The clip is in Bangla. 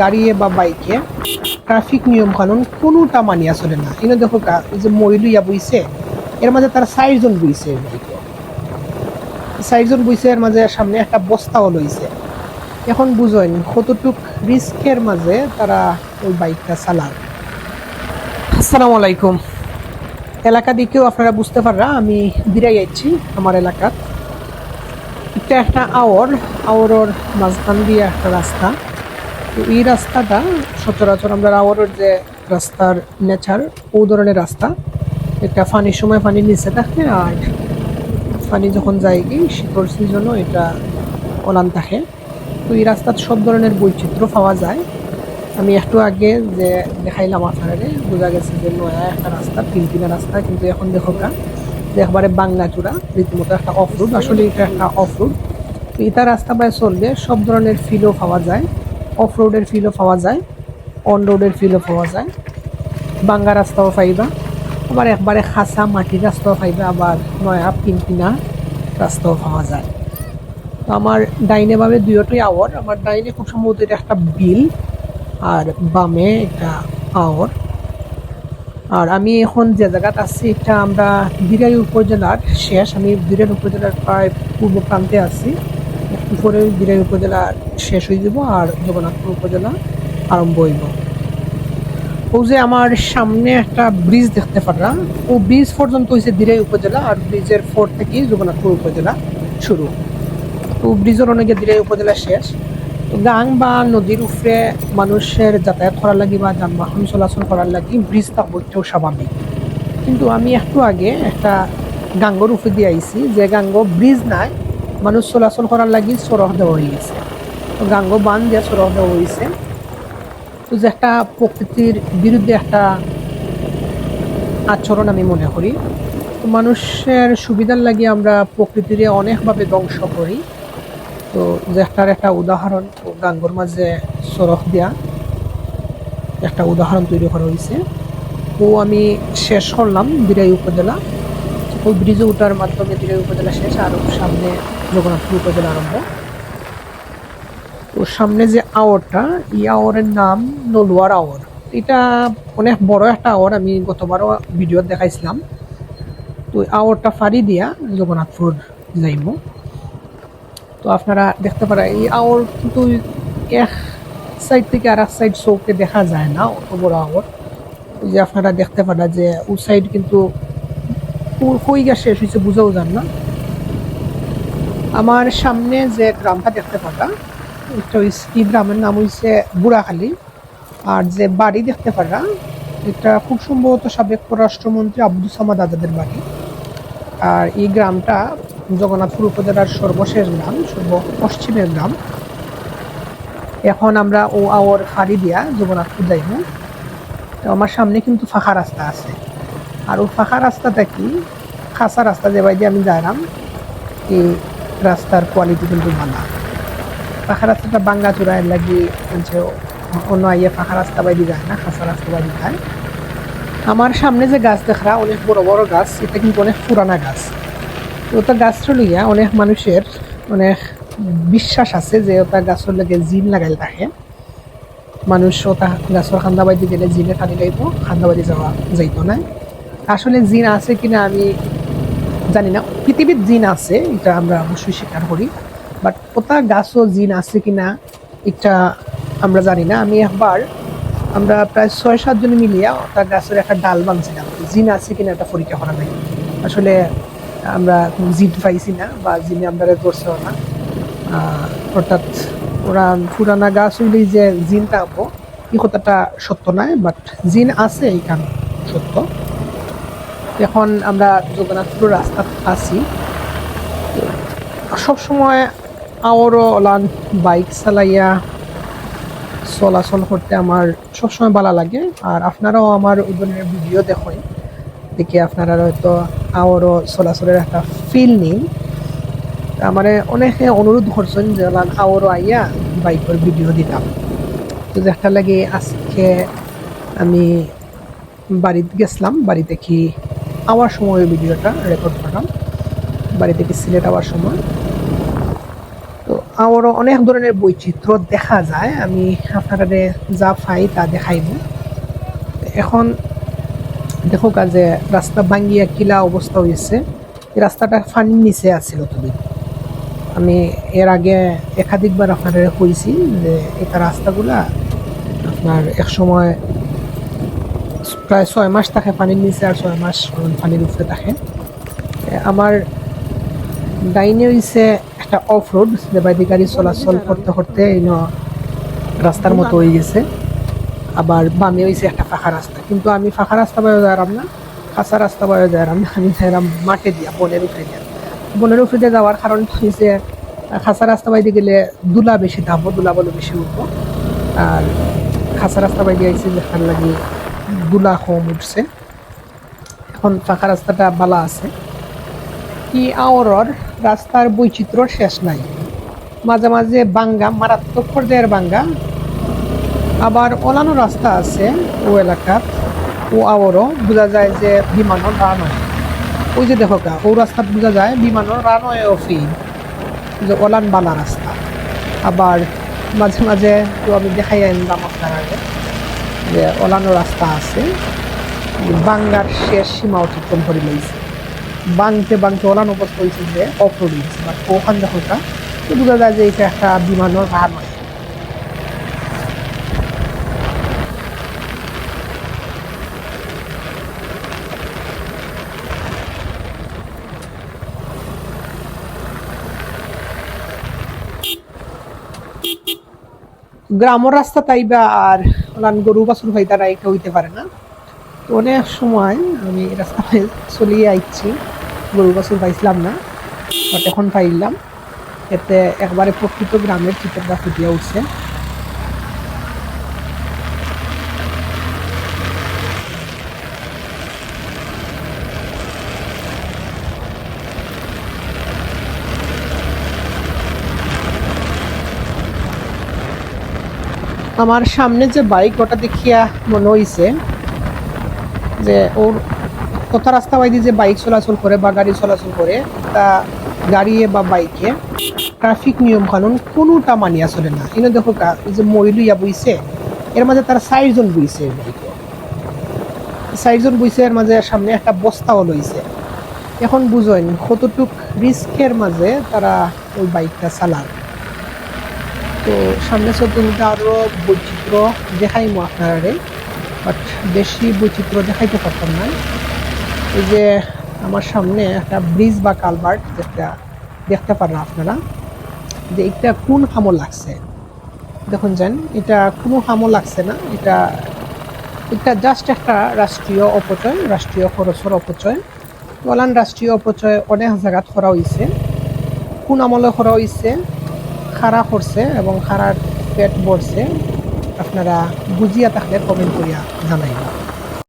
গাড়িয়ে বা বাইকে ট্রাফিক নিয়ম কানুন কোনোটা মানিয়া চলে না। এনে দেখো যে মহিলা ইয়া বইছে, এর মাঝে তারা চারজন বইছে বাইকে চারজন বইছে এর মাঝে সামনে একটা বস্তাও লইছে। এখন বুঝেন কতটুক রিস্কের মাঝে তারা ওই বাইকটা চালান আসসালামু আলাইকুম। এলাকা দিকেও আপনারা বুঝতে পাররা, আমি বিরাই যাচ্ছি আমার এলাকার। এটা একটা আওর, আওরর মাঝখান দিয়ে একটা রাস্তা। তো এই রাস্তাটা সচরাচর আমরা আওরের যে রাস্তার নেচার ও ধরনের রাস্তা, এটা পানির সময় পানি নিচে থাকে আর ফানি যখন যায় কি, শীতল সিজনও এটা অলান থাকে। তো এই রাস্তার সব ধরনের বৈচিত্র্য পাওয়া যায়। আমি একটু আগে যে দেখাইলাম আপনারে বোঝা গেছে যে নয়া একটা রাস্তা, তিনটিনা রাস্তা, কিন্তু এখন দেখো কা যে একবারে বাংলা চূড়া রীতিমতো একটা অফ আসলে এটা একটা অফ তো এটা রাস্তা পায়ে চললে সব ধরনের ফিলও পাওয়া যায়। অফ রোডের ফিলও পাওয়া যায় অন রোডের ফিলও পাওয়া যায়। বাঙ্গা রাস্তাও পাইবা, আবার একবারে খাসা মাটির রাস্তাও পাইবা, আবার নয়া তিনটিনা রাস্তাও পাওয়া যায়। তো আমার ডাইনে বামে দুইটাই আওয়ার আমার ডাইনে খুব সম্ভবত এটা একটা বিল আর বামে একটা আওয়ার আর আমি এখন যে জায়গাটা আছি, এটা আমরা বিরাই উপজেলার শেষ, আমি বিরাই উপজেলার প্রায় পূর্ব প্রান্তে আছি। উপরে বিরাই উপজেলা শেষ হয়ে যাব আর জগন্নাথপুর উপজেলা আরম্ভ হইব। ও যে আমার সামনে একটা ব্রিজ দেখতে পারলাম ও ব্রিজ পর্যন্ত হয়েছে দিরাই উপজেলা আর ব্রিজের ফোর থেকে জগন্নাথপুর উপজেলা শুরু। তো ব্রিজের অনেকে দিরাই উপজেলা শেষ। তো গাং বা নদীর উপরে মানুষের যাতায়াত করার লাগি বা যানবাহন চলাচল করার লাগি ব্রিজ থাকতেও স্বাভাবিক। কিন্তু আমি একটু আগে একটা গাঙ্গর উপরে দিয়ে আইছি, যে গাঙ্গ ব্রিজ নাই মানুষ চলাচল করার লাগি সড়ক দেওয়া হয়ে গেছে। তো গাঙ্গ বান দিয়ে সড়ক দেওয়া হয়েছে তো যে একটা প্রকৃতির বিরুদ্ধে একটা আচরণ আমি মনে করি। তো মানুষের সুবিধার লাগে আমরা প্রকৃতির অনেকভাবে ধ্বংস করি। তো যে একটার একটা উদাহরণ ও গাঙ্গর মাঝে সড়ক দেয়া একটা উদাহরণ তৈরি করা হয়েছে ও আমি শেষ করলাম বিরাই উপজেলা। ওই ব্রিজে ওঠার মাধ্যমে বিরাই উপজেলা শেষ, আর সামনে জগন্নাথপুর উপজেলা আরম্ভ। তো সামনে যে আওয়ারটা, এই আওয়ারের নাম নলুয়ার আওয়ার। এটা অনেক বড় একটা আওয়ার, আমি গতবারও ভিডিও দেখাইছিলাম। তো আওয়ারটা ফাড়ি দিয়া জগন্নাথপুর যাইব। তো আপনারা দেখতে পারেন, এই আওয়ার কিন্তু এক সাইড থেকে আর এক সাইড চৌকে দেখা যায় না, অত বড় আওয়ার। যে আপনারা দেখতে পারা যে ও সাইড কিন্তু হই গা শেষ হয়েছে, বুঝাও যান না। আমার সামনে যে গ্রামটা দেখতে পাতা এটা এই গ্রামের নাম হইছে বুড়াখালী। আর যে বাড়ি দেখতে পারা এটা খুব সম্ভবত সাবেক পররাষ্ট্রমন্ত্রী আব্দুল সামাদ আজাদের বাড়ি। আর এই গ্রামটা জগন্নাথপুর উপজেলার সর্বশেষ গ্রাম, সর্ব পশ্চিমের গ্রাম। এখন আমরা ও আওয়ার ফাড়ি দিয়া জগন্নাথপুর যাইব। তো আমার সামনে কিন্তু ফাঁকা রাস্তা আছে। আর ও ফাঁকা রাস্তাটা কি? খাসা রাস্তা যে বাইরে আমি যাইলাম এই রাস্তার কোয়ালিটি কিন্তু ভালো। পাখা রাস্তাটা বাঙ্গা লাগি যে অন্য আইয়া ফাঁকা রাস্তা বাইরে যায় না খাসা রাস্তা বাইরে যায় আমার সামনে যে গাছ দেখা অনেক বড় বড় গাছ, এটা কিন্তু অনেক পুরানা গাছ। তো ওটা গাছটা লইয়া অনেক মানুষের অনেক বিশ্বাস আছে যে ওটা গাছের লাগে জিন লাগাইল থাকে। মানুষ ওটা গাছের খান্দাবাড়ি গেলে জিনে টানি লাইব খান্দাবাড়ি যাওয়া যাইতো না। আসলে জিন আছে কিনা আমি জানি না, পৃথিবীর জিন আছে, এটা আমরা অবশ্যই স্বীকার করি বাট ওটা গাছও জিন আছে কিনা, এটা আমরা জানি না। আমি একবার, আমরা প্রায় ছয় সাতজন মিলিয়া ওটা গাছের একটা ডাল বানছিলাম জিন আছে কিনা এটা পরীক্ষা করা নাই। আসলে আমরা জিন পাইছি না, বা জিনে আমরা ধরছেও না। অর্থাৎ ওরা পুরানা গাছ হইলে যে জিন থাকব এই কথাটা সত্য নয় বাট জিন আছে এইখান সত্য। এখন আমরা জগন্নাথপুর রাস্তা আছি। সবসময় আওয়ারও ওলান বাইক চালাইয়া চলাচল করতে আমার সবসময় ভালো লাগে। আর আপনারাও আমার ধরনের ভিডিও দেখেন। দেখে আপনারা হয়তো আওয়ারও চলাচলের একটা ফিল নিন আমার অনেকে অনুরোধ করছেন যে ওলান আওয়ারও আইয়া বাইকের ভিডিও দিতাম। তো দেখা লাগে আজকে আমি বাড়িতে গেছিলাম। বাড়িতে কি আওয়ার সময় ওই ভিডিওটা রেকর্ড করলাম। বাড়ি থেকে সিলেট আওয়ার সময়। তো আরও অনেক ধরনের বৈচিত্র্য দেখা যায়। আমি আপনারা যা পাই তা দেখাইব এখন দেখো যে রাস্তা ভাঙ্গিয়া কিলা অবস্থা হয়েছে এই রাস্তাটা ফানির নিচে আছিল তুমি আমি এর আগে একাধিকবার আপনারা কইছি যে এটা রাস্তাগুলা আপনার এক সময় প্রায় ছয় মাস থাকে পানির নিচে আর ছয় মাস পানির উপরে থাকে। আমার ডাইনে হইছে একটা অফ রোড যে বাইরে গাড়ি চলাচল করতে করতে রাস্তার মতো হয়ে গেছে। আবার বামে হইছে একটা ফাঁকা রাস্তা। কিন্তু আমি ফাঁকা রাস্তা বাইরে যাইলাম না, কাঁচা রাস্তা বাইরে যাইলাম না। আমি যাইলাম মাঠে দিয়া, বনের উপরে দিয়া। বনের উপরে দিয়ে যাওয়ার কারণ হয়েছে খাসা রাস্তা বাইরে গেলে দুলা বেশি থাকব দুলা বলে বেশি উঠবো। আর খাসা রাস্তা বাইরে আইছি দেখার লাগে দুলা কম উঠছে। এখন ফাঁকা রাস্তাটা বালা আছে। কি আওরর রাস্তার বৈচিত্র্য শেষ নাই। মাঝে মাঝে বাঙ্গা, মারাত্মক পর্যায়ের বাঙ্গা। আবার অলানো রাস্তা আছে ও এলাকাত ও আওরও। বোঝা যায় যে বিমানের রান হয় ওই যে দেখো ও রাস্তাত বোঝা যায় বিমানের রান হয় অফি যে অলান বালা রাস্তা। আবার মাঝে মাঝে তো আমি দেখাই আনলাম আপনার আগে। যে অলানো রাস্তা আছে বাংলার শেষ সীমা অতিক্রম করে লইছে। বাংতে বাংতে ওলান অবস্থা হয়েছে যে অফরোড বা ওখান দেখো তা, তো বোঝা যায় যে এটা একটা বিমানের রান হয় গ্রামের রাস্তা তাইবা আর ওলান গরু বাছুর ভাই তারা এটা হইতে পারে না। তো অনেক সময় আমি রাস্তা চলিয়ে আইছি, গরু বাছুর পাইছিলাম না বাট এখন পাইলাম। এতে একবারে প্রকৃত গ্রামের চিত্রটা ফুটিয়ে উঠছে। আমার সামনে যে বাইক, ওটা দেখিয়া মনে হইছে যে ওর কোথা রাস্তা বাইদি যে বাইক চলাচল করে বা গাড়ি চলাচল করে, তা গাড়ি বা বাইকে ট্রাফিক নিয়ম কানুন কোনোটা মানিয়া চলে না। এনে দেখো যে মহিলা ইয়া বইছে, এর মাঝে তারা চারজন বইছে বাইকে চারজন বইছে এর মাঝে সামনে একটা বস্তাও লইছে। এখন বুঝেন কতটুক রিস্কের মাঝে তারা ওই বাইকটা চালান তো সামনে চলতে আরও বৈচিত্র্য দেখাইমো আপনারে বাট বেশি বৈচিত্র্য দেখাইতে পারতাম না। এই যে আমার সামনে একটা ব্রিজ বা কালভার্ট যেটা দেখতে পারেন আপনারা, যে এটা কোন হামল লাগছে? দেখুন যান, এটা কোনো হামল লাগছে না, এটা এটা জাস্ট একটা রাষ্ট্রীয় অপচয়, রাষ্ট্রীয় খরচের অপচয়। ওলান রাষ্ট্রীয় অপচয় অনেক জায়গাত করা হয়েছে কোন আমলে করা হয়েছে খাড়া করছে এবং খাড়ার পেট ভরছে আপনারা বুঝিয়া থাকলে কমেন্ট করিয়া জানাইবা